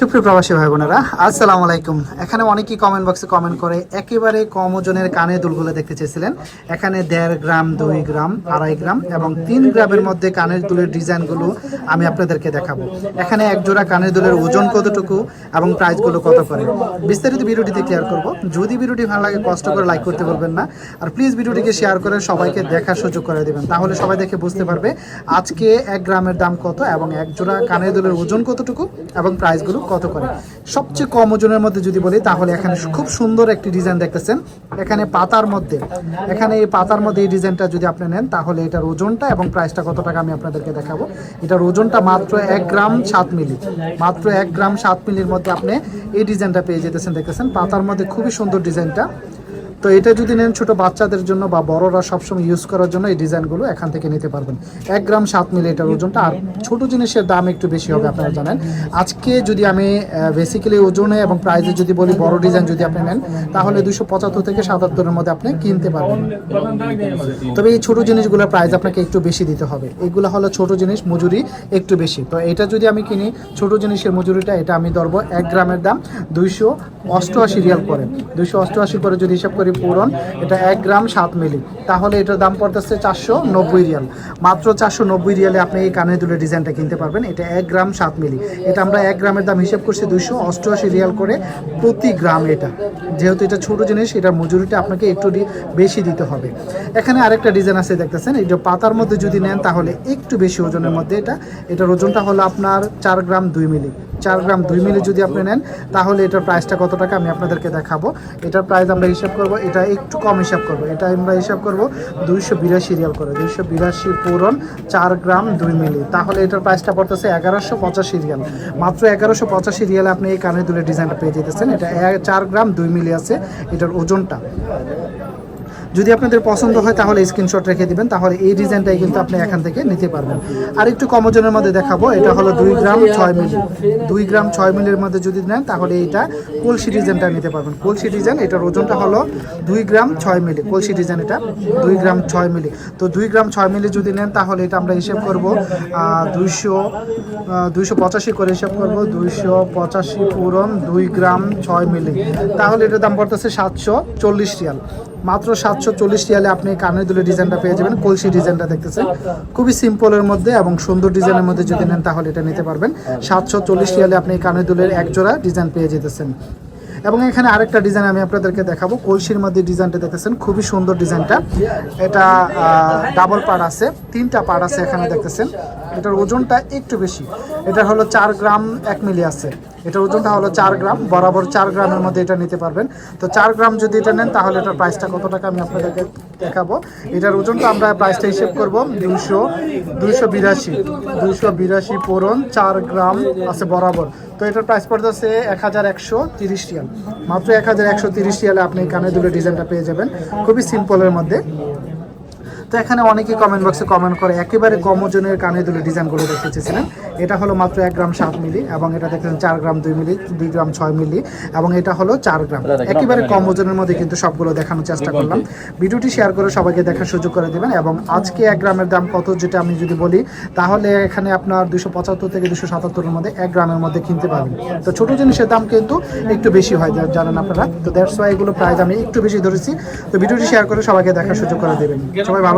সুপ্রিয় প্রবাসী ভাই বোনেরা আসসালামু আলাইকুম। এখানে অনেকেই কমেন্ট বক্সে কমেন্ট করে, একেবারে কম ওজনের কানে দুলগুলো দেখতে চেয়েছিলেন। এখানে দেড় গ্রাম, দুই গ্রাম, আড়াই গ্রাম এবং তিন গ্রামের মধ্যে কানের দুলের ডিজাইনগুলো আমি আপনাদেরকে দেখাবো। এখানে এক জোড়া কানের দুলের ওজন কতটুকু এবং প্রাইসগুলো কত করে? বিস্তারিত ভিডিওটিতে ক্লিয়ার করব। যদি ভিডিওটি ভালো লাগে, কষ্ট করে লাইক করতে বলবেন না। আর প্লিজ ভিডিওটিকে শেয়ার করে সবাইকে দেখার সুযোগ করে দেবেন। তাহলে সবাই দেখে বুঝতে পারবে আজকে এক গ্রামের দাম কত এবং এক জোড়া কানের দুলের ওজন কতটুকু এবং প্রাইসগুলো কত করে? সবচেয়ে কম ওজনের মধ্যে যদি বলি, তাহলে এখানে খুব সুন্দর একটি ডিজাইন দেখতেছেন। এখানে পাতার মধ্যে, এখানে এই পাতার মধ্যে এই ডিজাইনটা যদি আপনি নেন, তাহলে এটার ওজনটা এবং প্রাইসটা কত টাকা আমি আপনাদেরকে দেখাবো। এটার ওজনটা মাত্র এক গ্রাম সাত মিলি। মাত্র এক গ্রাম সাত মিলির মধ্যে আপনি এই ডিজাইনটা পেয়ে যেতেছেন, দেখতেছেন। পাতার মধ্যে খুবই সুন্দর ডিজাইনটা তো এটা যদি নেন ছোট বাচ্চাদের জন্য বা বড়রা সবসময় ইউজ করার জন্য এই ডিজাইনগুলো এখান থেকে নিতে পারবেন। এক গ্রাম সাত মিলি এটার ওজনটা, আর ছোট জিনিসের দাম একটু বেশি হবে, আপনারা জানেন। আজকে যদি আমি বেসিক্যালি ওজনে এবং প্রাইসে যদি বলি বড় ডিজাইন যদি আপনি নেন, তাহলে দুশো পঁচাত্তর থেকে সাতাত্তরের মধ্যে আপনি কিনতে পারবেন। তবে এই ছোট জিনিসগুলোর প্রাইস আপনাকে একটু বেশি দিতে হবে। এগুলো হলো ছোট জিনিস, মজুরি একটু বেশি। তো এটা যদি আমি কিনি, ছোট জিনিসের মজুরিটা, এটা আমি ধরবো এক গ্রামের দাম দুইশো অষ্টআশি রিয়াল করে। দুইশো অষ্টআশি করে যদি হিসাব করি পূরণ, এটা এক গ্রাম সাত মিলি। তাহলে এটার দাম পড়তেছে চারশো নব্বই রিয়াল। মাত্র চারশো নব্বই রিয়ালে আপনি এই কানের দুলের ডিজাইনটা কিনতে পারবেন। এটা এক গ্রাম সাত মিলি। এটা আমরা এক গ্রামের দাম হিসেব করছি দুইশো অষ্টআশি রিয়াল করে প্রতি গ্রাম এটা। যেহেতু এটা ছোট জিনিস, এটার মজুরিটা আপনাকে একটু বেশি দিতে হবে। এখানে আরেকটা ডিজাইন আছে দেখতেছেন এটা পাতার মধ্যে যদি নেন তাহলে একটু বেশি ওজনের মধ্যে এটা। এটার ওজনটা হলো আপনার চার গ্রাম দুই মিলি। চার গ্রাম দুই মিলি যদি আপনি নেন, তাহলে এটার প্রাইসটা কত টাকা আমি আপনাদেরকে দেখাবো। এটার প্রাইস আমরা হিসাব করব, এটা একটু কম হিসাব করব। এটা আমরা হিসাব করব দুইশো বিরাশি রিয়াল করে, দুইশো বিরাশি পূরণ চার গ্রাম দুই মিলি। তাহলে এটার প্রাইসটা পড়তেছে এগারোশো পঁচাশি রিয়াল। মাত্র এগারোশো পঁচাশি রিয়ালে আপনি এই কানের দুলের ডিজাইনটা পেয়ে যেতেছেন। এটা চার গ্রাম দুই মিলি আছে এটার ওজনটা। যদি আপনাদের পছন্দ হয়, তাহলে স্ক্রিনশট রেখে দিবেন। তাহলে এই ডিজাইনটাই কিন্তু আপনি এখান থেকে নিতে পারবেন। আর একটু কম ওজনের মধ্যে দেখাবো, এটা হলো দুই গ্রাম ছয় মিলি। দুই গ্রাম ছয় মিলির মধ্যে যদি নেন, তাহলে এইটা কলসি ডিজাইনটা নিতে পারবেন। কলসি ডিজাইন, এটার ওজনটা হলো দুই গ্রাম ছয় মিলি। কলসি ডিজাইন এটা, দুই গ্রাম ছয় মিলি। তো দুই গ্রাম ছয় মিলি যদি নেন, তাহলে এটা আমরা হিসেব করব দুইশো দুইশো পঁচাশি করে হিসাব করব, দুইশো পঁচাশি পূরণ দুই গ্রাম ছয় মিলি। তাহলে এটার দাম পড়তেছে সাতশো চল্লিশ রিয়াল। মাত্র সাতশো চল্লিশ রিয়ালে আপনি কানের দুলের ডিজাইনটা পেয়ে যাবেন, কলসি ডিজাইনটা দেখতেছেন। খুবই সিম্পলের মধ্যে এবং সুন্দর ডিজাইনের মধ্যে যদি নেন তাহলে এটা নিতে পারবেন। সাতশো চল্লিশ রিয়ালে আপনি কানের দুলের একজোড়া ডিজাইন পেয়ে যেতেছেন। এবং এখানে আরেকটা ডিজাইন আমি আপনাদেরকে দেখাবো। কলসির মধ্যে ডিজাইনটা দেখতেছেন, খুবই সুন্দর ডিজাইনটা। এটা ডাবল পার্ট আছে, তিনটা পার্ট আছে এখানে দেখতেছেন। এটার ওজনটা একটু বেশি। এটা হলো চার গ্রাম এক মিলি আছে। এটার ওজনটা হলো চার গ্রাম, বরাবর চার গ্রামের মধ্যে এটা নিতে পারবেন। তো চার গ্রাম যদি এটা নেন, তাহলে এটার প্রাইসটা কত টাকা আমি আপনাদেরকে দেখাবো। এটার ওজনটা আমরা প্রাইসটা হিসেব করব দুশো দুইশো বিরাশি দুইশো বিরাশি পূরণ চার গ্রাম আছে বরাবর। তো এটার প্রাইস পড়তে পড়তেছে এক হাজার একশো তিরিশ রিয়াল। মাত্র এক হাজার একশো তিরিশ রিয়ালে আপনি কানে দুটো ডিজাইনটা পেয়ে যাবেন। খুবই সিম্পলের মধ্যে। তো এখানে অনেকেই কমেন্ট বক্সে কমেন্ট করে একেবারে কম ওজনের কানে দুলে ডিজাইনগুলো দেখতে চেয়েছিলেন। এটা হলো মাত্র এক গ্রাম সাত মিলি এবং এটা দেখতেছেন চার গ্রাম দুই মিলি দুই গ্রাম ছয় মিলি এবং এটা হলো চার গ্রাম। একেবারে কম ওজনের মধ্যে কিন্তু সবগুলো দেখানোর চেষ্টা করলাম। ভিডিওটি শেয়ার করে সবাইকে দেখার সুযোগ করে দেবেন এবং আজকে এক গ্রামের দাম কত যেটা আমি যদি বলি তাহলে এখানে আপনার দুশো পঁচাত্তর থেকে দুশো সাতাত্তরের মধ্যে এক গ্রামের মধ্যে কিনতে পারবেন। তো ছোট জিনিসের দাম কিন্তু একটু বেশি হয় জানেন আপনারা। তো দ্যাটস ওয়াই এগুলো প্রাইস আমি একটু বেশি ধরেছি। তো ভিডিওটি শেয়ার করে সবাইকে দেখার সুযোগ করে দেবেন। সবাই